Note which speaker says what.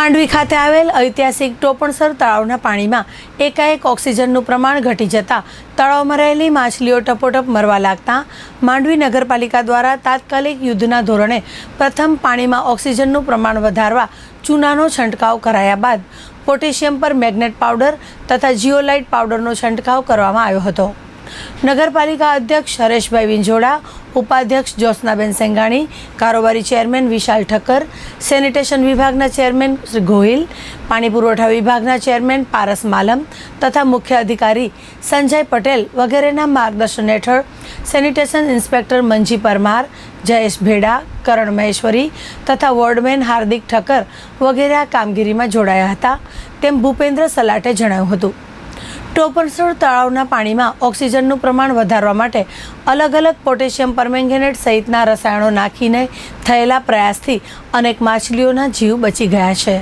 Speaker 1: માંડવી ખાતે આવેલ ઐતિહાસિક ટોપણસર તળાવના પાણીમાં એકાએક ઓક્સિજનનું પ્રમાણ ઘટી જતાં તળાવમાં રહેલી માછલીઓ ટપોટપ મરવા લાગતા માંડવી નગરપાલિકા દ્વારા તાત્કાલિક યુદ્ધના ધોરણે પ્રથમ પાણીમાં ઓક્સિજનનું પ્રમાણ વધારવા ચૂનાનો છંટકાવ કરાયા બાદ પોટેશિયમ પર મેગ્નેટ પાવડર તથા જીઓલાઇટ પાવડરનો છંટકાવ કરવામાં આવ્યો હતો. નગરપાલિકા અધ્યક્ષ હરેશભાઈ વિંજોડા ઉપાધ્યક્ષ જ્યોત્સનાબેન સેંગાણી, કારોબારી ચેરમેન વિશાલ ઠક્કર, સેનિટેશન વિભાગના ચેરમેન શ્રી ગોહિલ, પાણી પુરવઠા વિભાગના ચેરમેન પારસ માલમ તથા મુખ્ય અધિકારી સંજય પટેલ વગેરેના માર્ગદર્શન હેઠળ સેનિટેશન ઇન્સ્પેક્ટર મંજી પરમાર, જયેશ ભેડા, કરણ મહેશ્વરી તથા વોર્ડમેન હાર્દિક ઠક્કર વગેરે આ કામગીરીમાં જોડાયા હતા. તેમ ભૂપેન્દ્ર સલાટે જણાવ્યું હતું. ટોપરસોડ તળાવના પાણીમાં ઓક્સિજનનું પ્રમાણ વધારવા માટે અલગ અલગ પોટેશિયમ પરમેંગેનેટ સહિતના રસાયણો નાખીને થયેલા પ્રયાસથી અનેક માછલીઓના જીવ બચી ગયા છે.